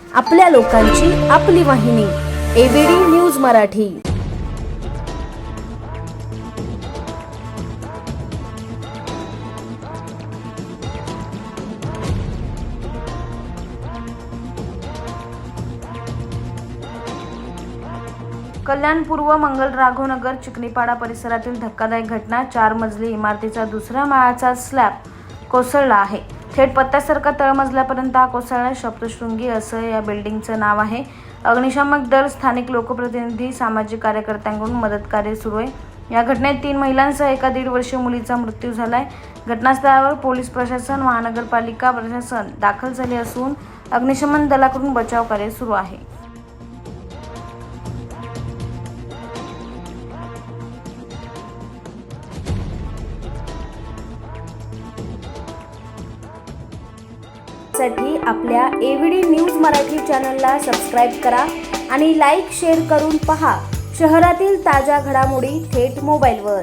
आपल्या लोकांची आपली वाहिनी एबीडी न्यूज मराठी. कल्याण पूर्व मंगल राघवनगर चिकणीपाडा परिसरातील धक्कादायक घटना चार मजली इमारतीचा दुसऱ्या माळाचा स्लॅब कोसळला आहे. थेट पत्त्यासारखा तळमजल्यापर्यंत हा कोसळला. शब्दशृंगी असं या बिल्डिंगचं नाव आहे. अग्निशामक दल स्थानिक लोकप्रतिनिधी सामाजिक कार्यकर्त्यांकडून मदत कार्य सुरू आहे. या घटनेत तीन महिलांसह एका दीड वर्षीय मुलीचा मृत्यू झाला आहे घटनास्थळावर पोलीस प्रशासन महानगरपालिका प्रशासन दाखल झाले असून अग्निशमन दलाकडून बचाव कार्य सुरू आहे. पाहण्यासाठी आपल्या एव्हीडी न्यूज मराठी चॅनलला सबस्क्राईब करा आणि लाईक शेअर करून पहा. शहरातील ताज्या घडामोडी थेट मोबाईलवर